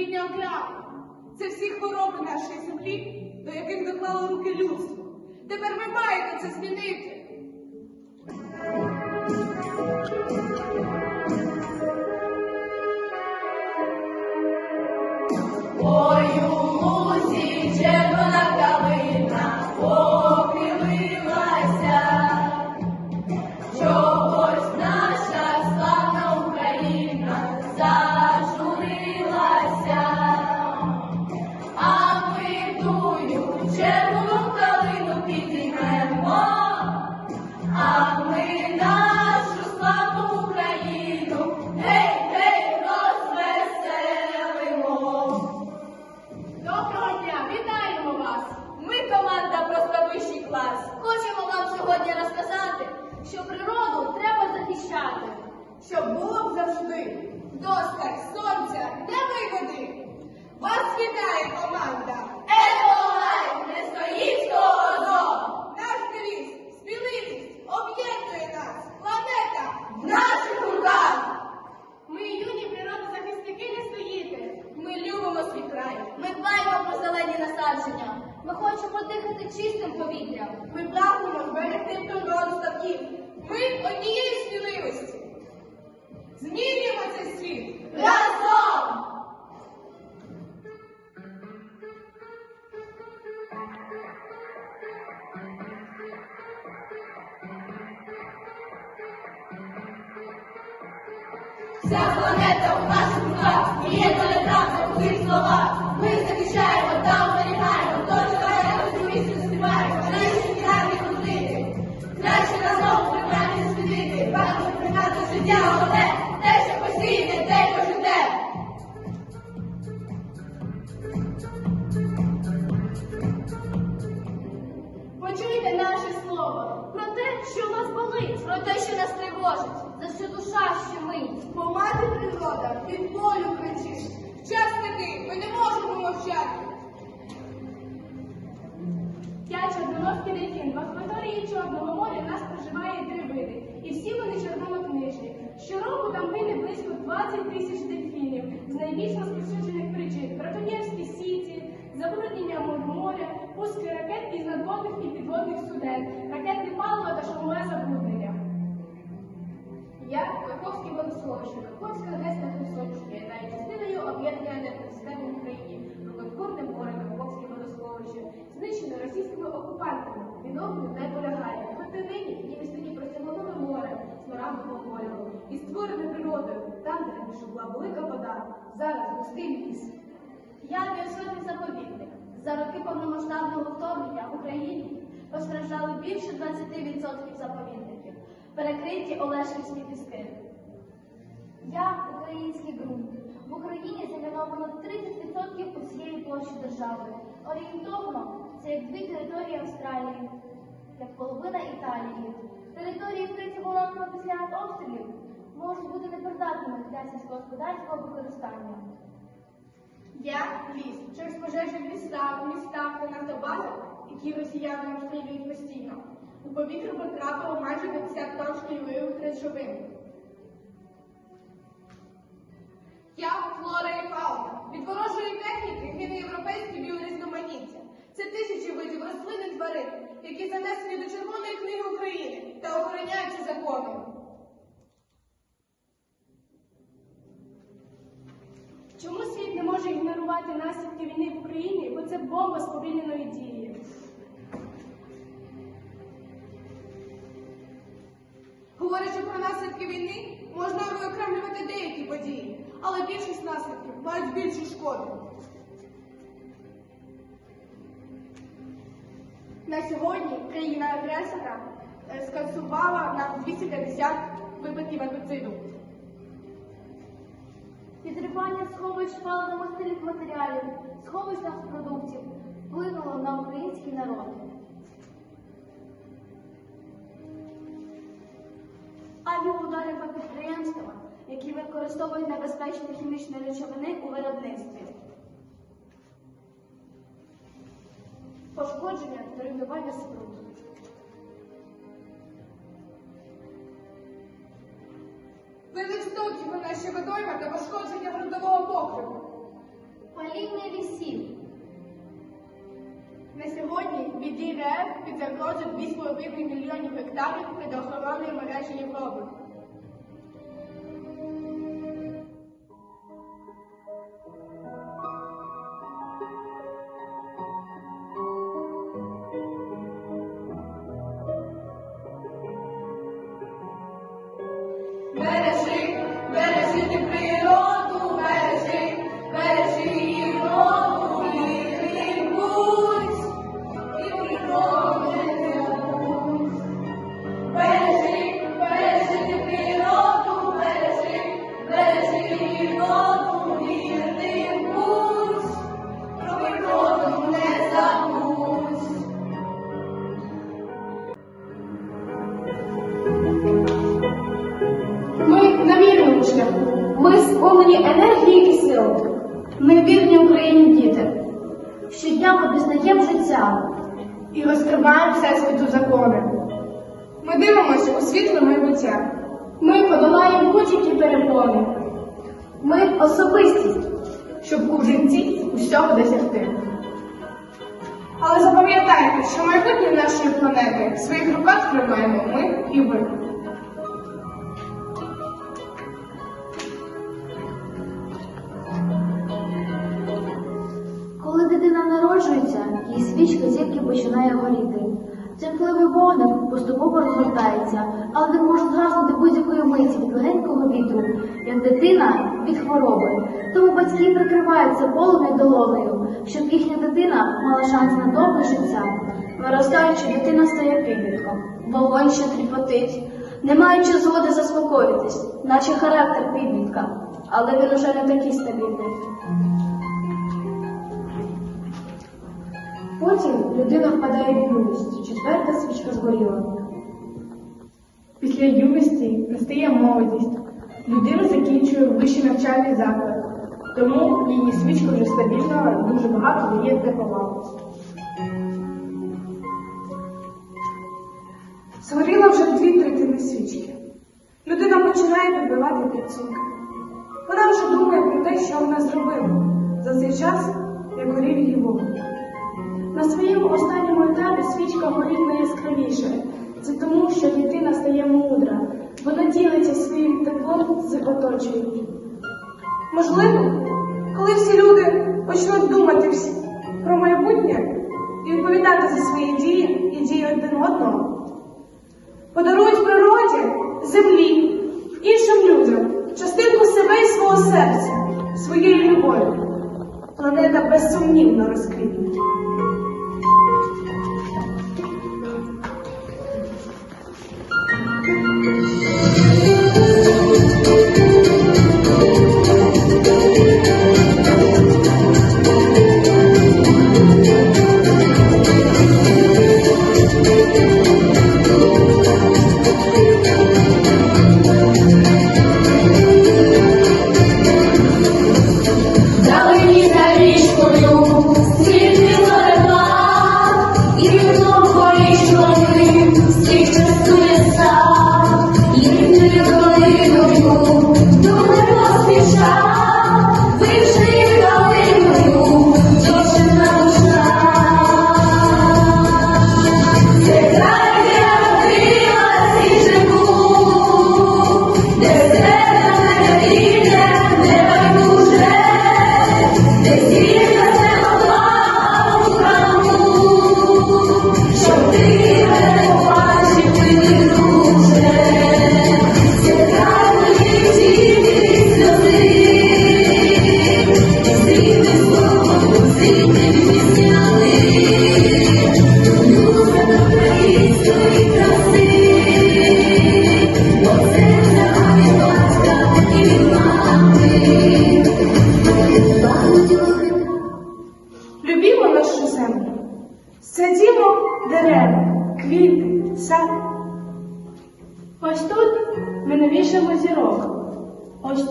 новітня океану. Це всі хвороби нашої землі, до яких доклало руки людство. Тепер ви маєте це змінити. Вас вітає команда! Еколайф не стоїть колодо. Наш девіз, сміливість об'єднує нас. Планета В наших руках. Ми юні природозахисники не стоїте. Ми любимо свій край. Ми дбаємо про зелені насадження. Ми хочемо дихати чистим повітрям. Ми прагнемо зберегти природу ставків. Ми однієї сміливості. Змінюємо цей світ. Разом! Вся планета у наших руках, і є правда у цих словах. Ми захищаємо та оберігаємо, хто чекає, місці заспіваємо, краще кидати ходити. Краще разом прибрати світити, варто прийняти життя одне, те, що посіяне, те, й пожите. Почуйте наше слово про те, що вас болить, про те, що нас тривожить, за що душа щемить. По мати природа ти в кричить. кричиш. час ми не можемо мовчати. Я Чорноморський дельфін. В акваторії Чорного моря нас проживає три види. Велика вода, зараз густий ліс. Я біосферний заповідник. За роки повномасштабного вторгнення в Україні постраждали більше 20% заповідників, перекриті Олешківські піски. Я український ґрунт. В Україні заміновано 30% усієї площі держави. Орієнтовно це як дві території Австралії, як половина Італії. Території вкриті воронками після обстрілів можуть бути непридатними для сільськогосподарського використання. Я ліс. Через пожежі в лісах, в містах та нафтобазах, які росіяни обстрілюють постійно. У повітря потрапило майже 50 тонн шкідливих речовин. Я флора і фауна. Від ворожої техніки гине європейське біорізноманіття. Це тисячі видів рослин і тварин, які занесені до Червоної книги України та охороняються законом. Чому світ не може ігнорувати наслідки війни в Україні, бо це бомба сповільненої дії? Говорячи про наслідки війни, можна виокремлювати деякі події, але більшість наслідків мають більшу шкоду. На сьогодні країна-агресора е, скасувала на 250 випадків екоциду. Підривання сховищ паливно-мастильних матеріалів, сховищ нафтопродуктів вплинуло на український народ. Авіаудари по підприємствах, які використовують небезпечні хімічні речовини у виробництві. Пошкодження та руйнування. Вилив стоків у наші водойми та пошкодження ґрунтового покриву. паління лісів. На сьогодні від ІРФ під загрозою 2,5 мільйонів гектарів природоохоронної мережі Європи. Бережи, всесвіту закони. Ми дивимося у світле майбуття. Ми подолаємо будь-які перепони, Ми особистість. щоб у житті усього досягти. Але запам'ятайте, що майбутнє нашої планети в своїх руках тримаємо ми і ви. Коли дитина народжується, її свічка тільки починає горіти. Темпливий вогник поступово розгортається, але не може згаснути будь-якої миті від легенького вітру, як дитина від хвороби. Тому батьки прикриваються полум'я долонею, щоб їхня дитина мала шанс на довге життя. Виростаючи, дитина стає підлітком. Вогонь ще тріпотить, не маючи згоди заспокоїтись, наче характер підлітка, але він уже не такий стабільний. Потім людина впадає в юність, четверта свічка згоріла. Після юності настає молодість. Людина закінчує вищий навчальний заклад, тому її свічка вже стабільно дуже багато дає теплова. Згоріла вже дві третини свічки. Людина починає підбивати підсумки. Вона вже думає про те, що вона зробила за цей час, як горів її вогонь. На своєму останньому етапі свічка горить найяскравіше. Це тому, що дитина стає мудра, вона ділиться своїм теплом з оточуючим. Можливо, коли всі люди почнуть думати про майбутнє і відповідати за свої дії і дії один одного, подарують природі, землі, іншим людям частинку себе і свого серця, своєї любові. Планета безсумнівно розквітне.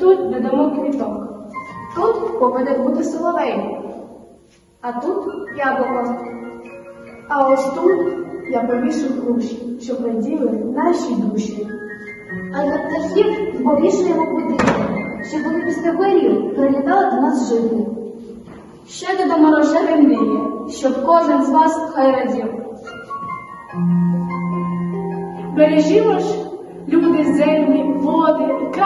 Тут додамо квіток. Тут повинен бути соловей, а тут яблуко. А ось тут я повішу груші, щоб раділи наші душі. А для птахів повішуємо будинки, щоб вони після вирів прилітали до нас жити. Ще додамо рожеві мрії, щоб кожен з вас хай радів. Бережімо ж, люди, землі,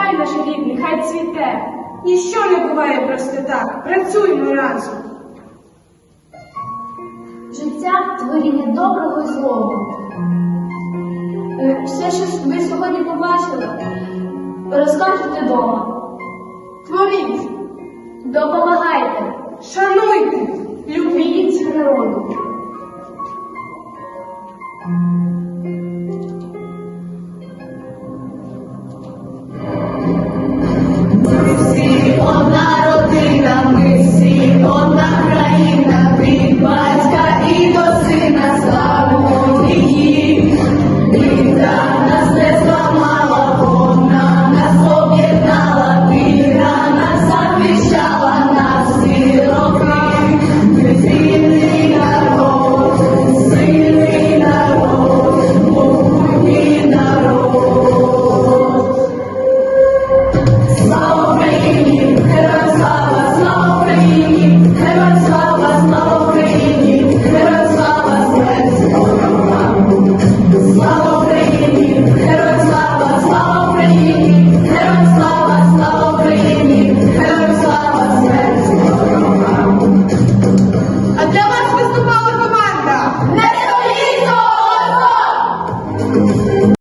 край наш рідний, хай цвіте. Ніщо не буває просто так. Працюймо разом. Життя творіння доброго і злого. Е, Все, що ви сьогодні побачили, розкажете вдома. Творіть, Допомагайте, шануйте.